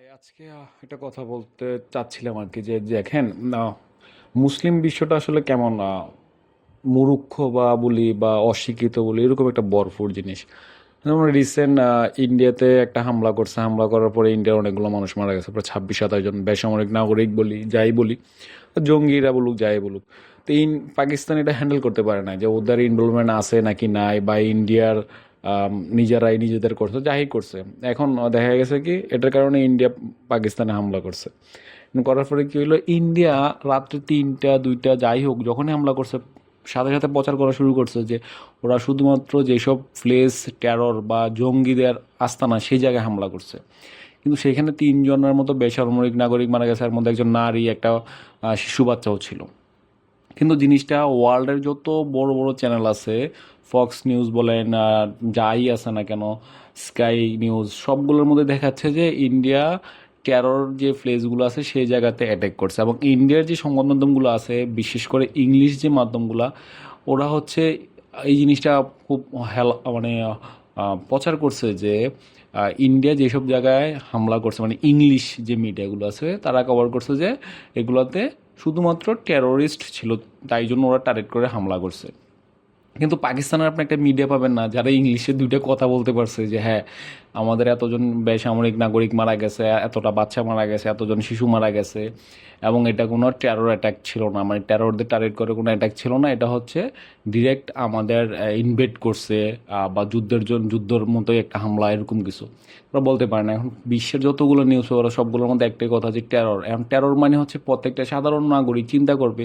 ভাই, আজকে একটা কথা বলতে চাচ্ছিলাম আর কি যে দেখেন মুসলিম বিশ্বটা আসলে কেমন মুরুক্ষ বা বলি বা অশিক্ষিত বলি, এরকম একটা বরফুর জিনিস। যেমন রিসেন্ট ইন্ডিয়াতে একটা হামলা করছে। হামলা করার পরে ইন্ডিয়ার অনেকগুলো মানুষ মারা গেছে। প্রায় ছাব্বিশ সাতাশ জন বেসামরিক নাগরিক বলি, যাই বলি, জঙ্গিরা বলুক, যাই বলুক। তো ইন পাকিস্তান এটা হ্যান্ডেল করতে পারে না যে ওদের ইনভলভমেন্ট আছে নাকি নাই, বা ইন্ডিয়ার নিজেরাই নিজেদের করছে, যাই করছে। এখন দেখা গেছে কি, এটার কারণে ইন্ডিয়া পাকিস্তানে হামলা করছে। করার পরে কী হলো ইন্ডিয়া রাত্রে তিনটা, দুইটা, যাই হোক, যখনই হামলা করছে, সাথে সাথে প্রচার করা শুরু করছে যে ওরা শুধুমাত্র যেসব প্লেস টেরর বা জঙ্গিদের আস্তানা, সেই জায়গায় হামলা করছে। কিন্তু সেখানে তিনজনের মতো বেসামরিক নাগরিক মারা গেছে, এর মধ্যে একজন নারী, একটা শিশু বাচ্চাও ছিল। কিন্তু জিনিসটা ওয়ার্ল্ডের যত বড় বড় চ্যানেল আছে ফক্স নিউজ বলেন যাই আছে না কেন স্কাই নিউজ সবগুলোর মধ্যে দেখাচ্ছে যে ইন্ডিয়া টেরর যে প্লেসগুলো আছে, সেই জায়গাতে অ্যাটাক করছে। এবং ইন্ডিয়ার যে সংবাদ মাধ্যমগুলো আছে, বিশেষ করে ইংলিশ যে মাধ্যমগুলো, ওরা হচ্ছে এই জিনিসটা খুব হেল মানে প্রচার করছে যে ইন্ডিয়া যেসব জায়গায় হামলা করছে মানে ইংলিশ যে মিডিয়াগুলো আছে, তারা কভার করছে যে, এগুলোতে শুধুমাত্র টেরোরিস্ট ছিল তাই জন্য ওরা টার্গেট করে হামলা করছে। কিন্তু পাকিস্তানের আপনি একটা মিডিয়া পাবেন না, যারা ইংলিশে দুইটা কথা বলতে পারছে যে হ্যাঁ আমাদের এতজন বেসামরিক নাগরিক মারা গেছে, এতটা বাচ্চা মারা গেছে, এতজন শিশু মারা গেছে, এবং এটা কোনো টেরর অ্যাটাক ছিল না। মানে টেররদের টার্গেট করে কোনো অ্যাটাক ছিল না, এটা হচ্ছে ডিরেক্ট আমাদের ইনভেট করছে বা যুদ্ধের জন্য যুদ্ধের মতোই একটা হামলা, এরকম কিছু। ওরা বলতে পারে না। এখন বিশ্বের যতগুলো নিউজ ওরা সবগুলোর মধ্যে একটাই কথা যে টেরর এখন টেরর মানে হচ্ছে প্রত্যেকটা সাধারণ নাগরিক চিন্তা করবে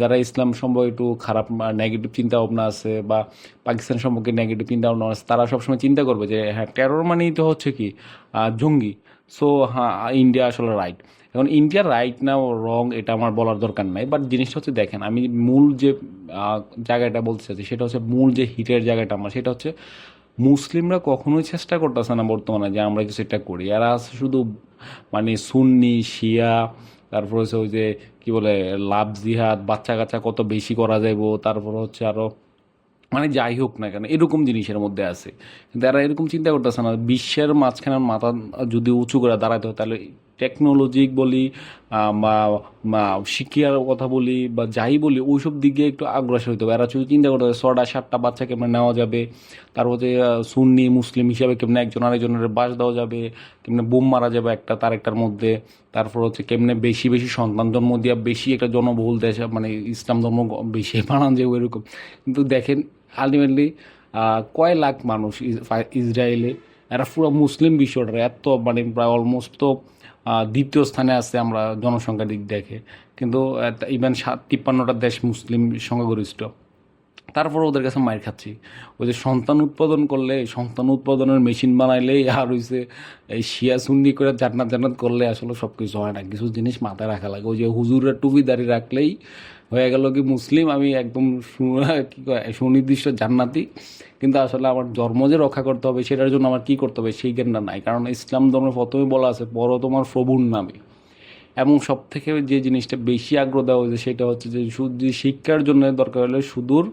যারা ইসলাম সম্পর্কে একটু খারাপ নেগেটিভ চিন্তা ভাবনা আছে বা পাকিস্তান সম্পর্কে নেগেটিভ চিন্তা ভাবনা আছে, তারা সবসময় চিন্তা করবে যে হ্যাঁ টেরর মানেই তো হচ্ছে কি জঙ্গি। সো হ্যাঁ ইন্ডিয়া আসলে রাইট এখন ইন্ডিয়া রাইট না রং এটা আমার বলার দরকার নাই। বাট জিনিসটা হচ্ছে দেখেন, আমি মূল যে জায়গাটা বলতে চাচ্ছি, সেটা হচ্ছে মূল যে হিটের জায়গাটা আমার, সেটা হচ্ছে মুসলিমরা কখনোই চেষ্টা করতেছে না বর্তমানে যে আমরা কিছু একটা করি। এরা শুধু মানে সুন্নি, শিয়া তারপর হচ্ছে ওই যে, কি বলে, লাভ জিহাদ, বাচ্চা কাচ্চা কত বেশি করা যাইব, তারপর হচ্ছে আরও মানে যাই হোক না কেন, এরকম জিনিসের মধ্যে আছে। কিন্তু এরা এরকম চিন্তা করতেছে না, বিশ্বের মাঝখানে মাথা যদি উঁচু করে দাঁড়াতে হয়, তাহলে টেকনোলজিক বলি শিক্ষার কথা বলি, বা যাই বলি, ওইসব দিকে একটু আগ্রসর হইতে হবে। এরা শুধু চিন্তা করতে হবে ছটা, সাতটা বাচ্চা কেমনে নেওয়া যাবে, তারপর হচ্ছে সুন্নি, মুসলিম হিসাবে কেমনে একজন আরেকজনের বাস দেওয়া যাবে, কেমনে বোম মারা যাবে একটা তার একটার মধ্যে, তারপর হচ্ছে কেমনে বেশি বেশি সন্তান জন্ম দিয়া বেশি একটা জনবহুল দেশ মানে ইসলাম ধর্ম বেশি বানান যাবে এরকম কিন্তু দেখেন আলটিমেটলি কয় লাখ মানুষ ইস- ইসরায়েলে, এরা পুরো মুসলিম বিশ্বটা এত মানে প্রায় অলমোস্ট তো দ্বিতীয় স্থানে আছে আমরা জনসংখ্যার দিক দেখে। কিন্তু ইভেন সাত তিপ্পান্নটা দেশ মুসলিম সংখ্যাগরিষ্ঠ। তারপর ওদের কাছে মার খাচ্ছি। ওই যে সন্তান উৎপাদন করলে, সন্তান উৎপাদনের মেশিন বানাইলেই আর হইছে এই শিয়া সুন্নি করে জান্নাত জান্নাত করলে আসলে সব কিছু হয় না। কিছু জিনিস মাথায় রাখা লাগে। ওই যে হুজুরের টুপি দাঁড়িয়ে রাখলেই হয়ে গেল কি মুসলিম, আমি একদম কি সুনির্দিষ্ট জান্নাতি। কিন্তু আসলে আমার ধর্ম যে রক্ষা করতে হবে, সেটার জন্য আমার কি করতে হবে, সেই জ্ঞানটা নাই। কারণ ইসলাম ধর্মের প্রথমে বলা আছে, বড় তোমার প্রভুর নামে। এবং সব থেকে যে জিনিসটা বেশি আগ্রহ দেওয়া হয়েছে, সেটা হচ্ছে যে শুধু শিক্ষার জন্য দরকার হলে সুদূর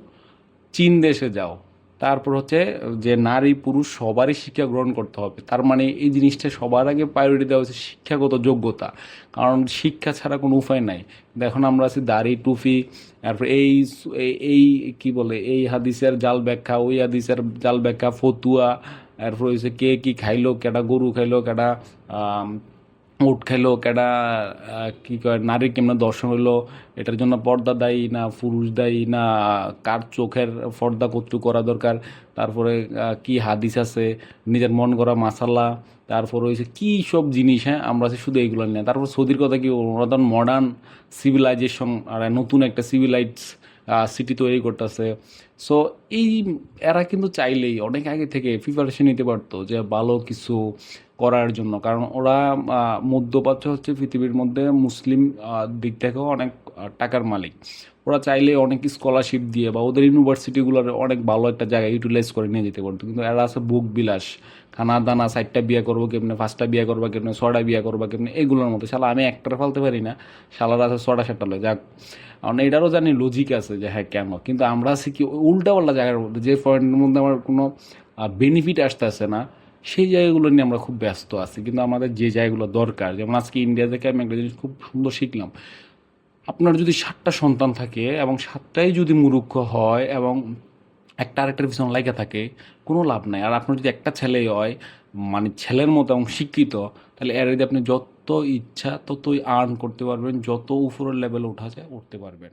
চীন দেশে যাও। তারপর হচ্ছে যে নারী, পুরুষ সবারই শিক্ষা গ্রহণ করতে হবে। তার মানে এই জিনিসটা সবার আগে প্রায়োরিটি দেওয়া হচ্ছে শিক্ষাগত যোগ্যতা। কারণ শিক্ষা ছাড়া কোনো উপায় নাই। দেখুন, আমরা আছি দাড়ি, টুপি, তারপর এই এই- কি বলে, এই হাদিসের জাল ব্যাখ্যা, ওই হাদিসের জাল ব্যাখ্যা, ফতুয়া, তারপর হচ্ছে কে কি খাইলো, কেডা গরু খাইলো, কেডা উট খাইলো কেডা কি কয় নারী কেমন দর্শন হইল, এটার জন্য পর্দা দায়ী না, পুরুষ দায়ী না, কার চোখের পর্দা কতটুকু করা দরকার, তারপরে কি হাদিস আছে, নিজের মন করা মাসাল্লা তারপর হয়েছে কী সব জিনিস হ্যাঁ আমরা শুধু এইগুলো নিয়ে। তারপর সৌদির কথা কি ওরা তখন মডার্ন সিভিলাইজেশন আর নতুন একটা সিভিলাইজ সিটি তৈরি করতেছে। সো এই এরা কিন্তু চাইলেই, অনেক আগে থেকে প্রিপারেশন নিতে পারতো যে ভালো কিছু করার জন্য। কারণ ওরা মধ্যপ্রাচ্য হচ্ছে পৃথিবীর মধ্যে মুসলিম দিক থেকেও অনেক টাকার মালিক। ওরা চাইলে অনেক স্কলারশিপ দিয়ে বা ওদের ইউনিভার্সিটিগুলোর অনেক ভালো একটা জায়গা ইউটিলাইজ করে নিয়ে যেতে পারতো। কিন্তু এরা আছে বুক বিলাস। খানা দানা, চারটা বিয়ে করব কেমনে, পাঁচটা বিয়ে করব কেমনে ছটা বিয়ে করবা কেমনে, এগুলোর মতো। শালা, আমি একটার ফেলতে পারি না। শালার আছে ছটা সাতটা লয়। যাক, কারণ এটারও জানি লজিক আছে যে হ্যাঁ কেন? কিন্তু আমরা আছি কি উল্টা পাল্টা জায়গার মধ্যে। যে পয়েন্টের মধ্যে আমার কোনো বেনিফিট আসতে আসে না। সেই জায়গাগুলো নিয়ে আমরা খুব ব্যস্ত আছি। কিন্তু আমাদের যে জায়গাগুলো দরকার, যেমন আজকে ইন্ডিয়া থেকে আমি একটা জিনিস খুব সুন্দর শিখলাম। আপনার যদি সাতটা সন্তান থাকে এবং সাতটাই যদি মুরুক্ষ হয় এবং একটা আরেকটার পিছনে লাগা থাকে, কোনো লাভ নাই। আর আপনার যদি একটা ছেলেই হয় মানে ছেলের মতো এবং শিক্ষিত, তাহলে এর যদি আপনি যত ইচ্ছা ততই আর্ন করতে পারবেন, যত উপরের লেভেলে ওঠা যায়, উঠতে পারবেন।